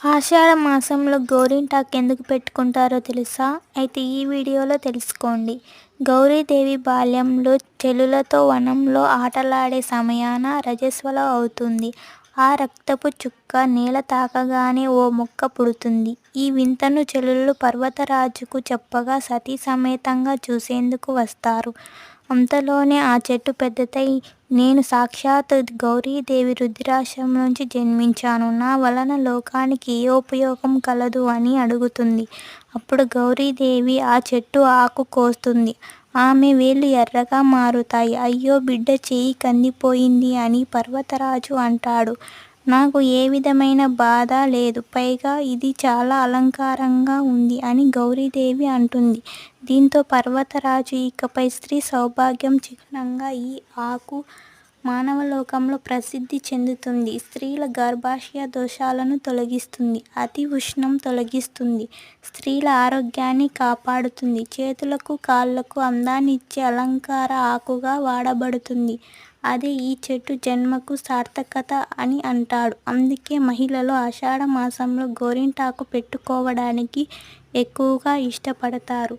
ఆషాఢ మాసంలో గోరింటాకు ఎందుకు పెట్టుకుంటారో తెలుసా? అయితే ఈ వీడియోలో తెలుసుకోండి. గౌరీదేవి బాల్యంలో చెలులతో వనంలో ఆటలాడే సమయాన రజస్వల అవుతుంది. ఆ రక్తపు చుక్క నేల తాకగానే ఓ మొక్క పుడుతుంది. ఈ వింతను చెలులు పర్వతరాజుకు చెప్పగా సతీ సమేతంగా చూసేందుకు వస్తారు. అంతలోనే ఆ చెట్టు పెద్దదై నేను సాక్షాత్ గౌరీదేవి రుద్రాశ్రమం నుంచి జన్మించాను. నా వలన లోకానికి ఏ ఉపయోగం కలదు అని అడుగుతుంది. అప్పుడు గౌరీదేవి ఆ చెట్టు ఆకు కోస్తుంది. ఆమె వేళ్ళు ఎర్రగా మారుతాయి. అయ్యో బిడ్డ చేయి కందిపోయింది అని పర్వతరాజు అంటాడు. నాకు ఏ విధమైన బాధ లేదు. పైగా ఇది చాలా అలంకారంగా ఉంది అని గౌరీదేవి అంటుంది. దీంతో పర్వతరాజు ఇకపై స్త్రీ సౌభాగ్యం చిహ్నంగా ఈ ఆకు మానవలోకంలో ప్రసిద్ధి చెందుతుంది. స్త్రీల గర్భాశయ దోషాలను తొలగిస్తుంది. అతి ఉష్ణం తొలగిస్తుంది. స్త్రీల ఆరోగ్యాన్ని కాపాడుతుంది. చేతులకు కాళ్ళకు అందాన్ని ఇచ్చే అలంకార ఆకుగా వాడబడుతుంది. అదే ఈ చెట్టు జన్మకు సార్థకత అని అంటాడు. అందుకే మహిళలు ఆషాఢ మాసంలో గోరింటాకు పెట్టుకోవడానికి ఎక్కువగా ఇష్టపడతారు.